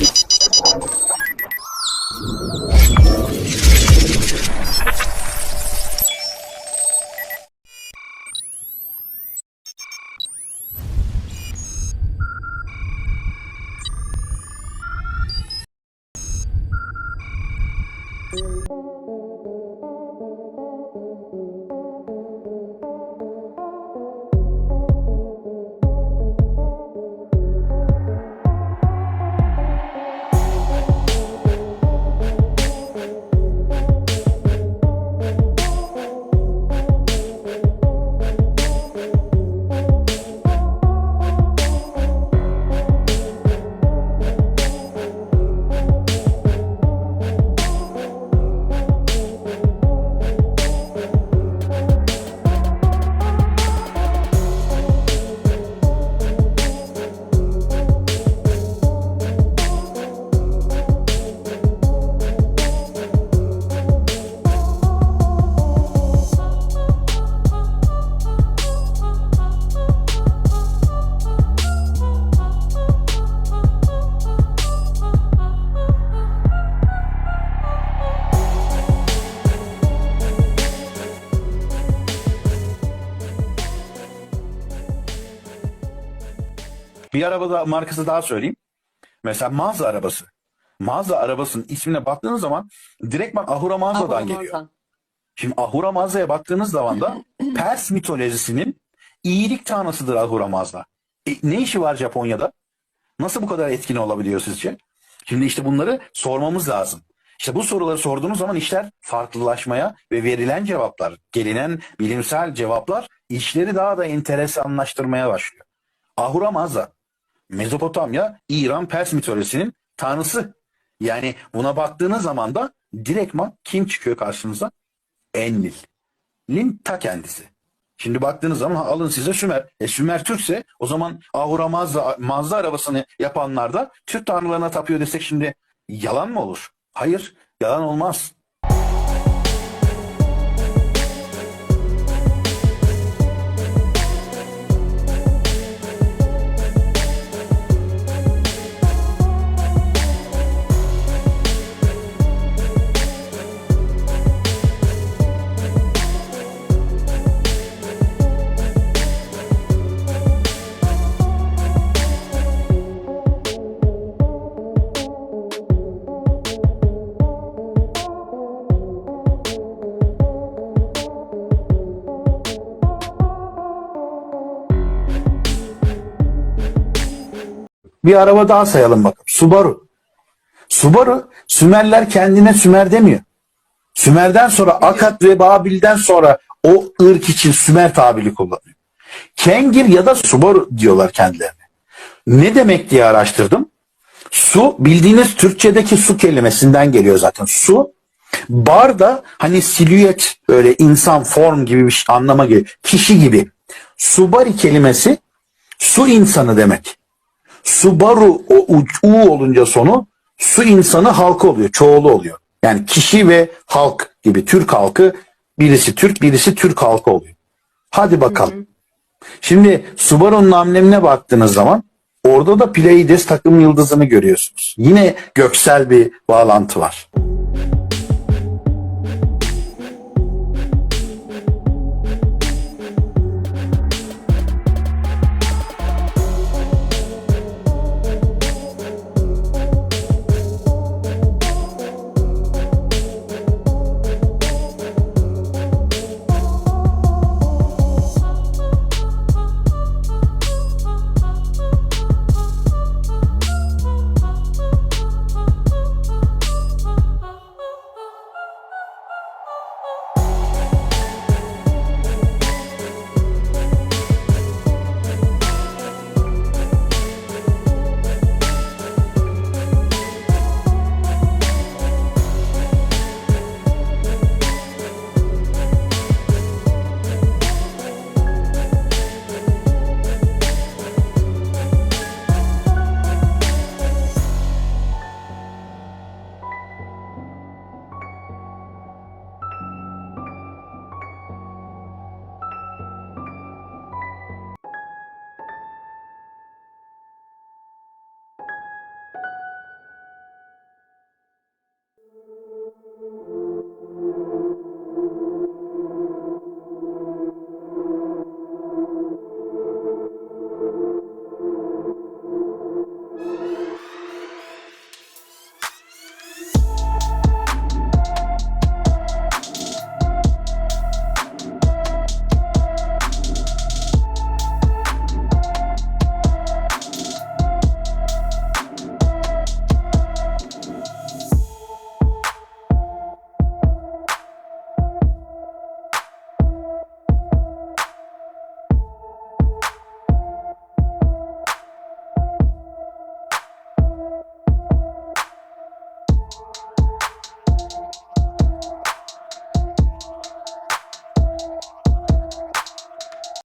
Thank mm -hmm. you. Bir arabada markası daha söyleyeyim. Mesela Mazda arabası. Mazda arabasının ismine baktığınız zaman direktman Ahura Mazda'dan Ahura geliyor. Mazda. Şimdi Ahura Mazda'ya baktığınız zaman da Pers mitolojisinin iyilik tanrısıdır Ahura Mazda. E, ne işi var Japonya'da? Nasıl bu kadar etkin olabiliyor sizce? Şimdi işte bunları sormamız lazım. İşte bu soruları sorduğunuz zaman işler farklılaşmaya ve verilen cevaplar, gelinen bilimsel cevaplar işleri daha da enteresanlaştırmaya başlıyor. Ahura Mazda, Mezopotamya, İran, Pers mitolojisinin tanrısı. Yani buna baktığınız zaman da direktman kim çıkıyor karşınıza? Enlil. Lin ta kendisi. Şimdi baktığınız zaman alın size Sümer. E Sümer Türkse o zaman Ahura Mazda, Mazda arabasını yapanlar da Türk tanrılarına tapıyor desek şimdi yalan mı olur? Hayır, yalan olmaz. Bir araba daha sayalım bakalım. Subaru. Subaru, Sümerler kendine Sümer demiyor. Sümer'den sonra Akat ve Babil'den sonra o ırk için Sümer tabiri kullanıyor. Kengir ya da Subaru diyorlar kendilerine. Ne demek diye araştırdım. Su bildiğiniz Türkçedeki su kelimesinden geliyor zaten. Su bar da hani silüet böyle insan form gibi bir şey, anlama geliyor. Kişi gibi. Subari kelimesi su insanı demek. Subaru o u, u olunca sonu su insanı halkı oluyor. Çoğulu oluyor. Yani kişi ve halk gibi Türk halkı birisi Türk birisi Türk halkı oluyor. Hadi bakalım. Şimdi Subaru'nun amblemine baktığınız zaman orada da Pleiades takım yıldızını görüyorsunuz. Yine göksel bir bağlantı var.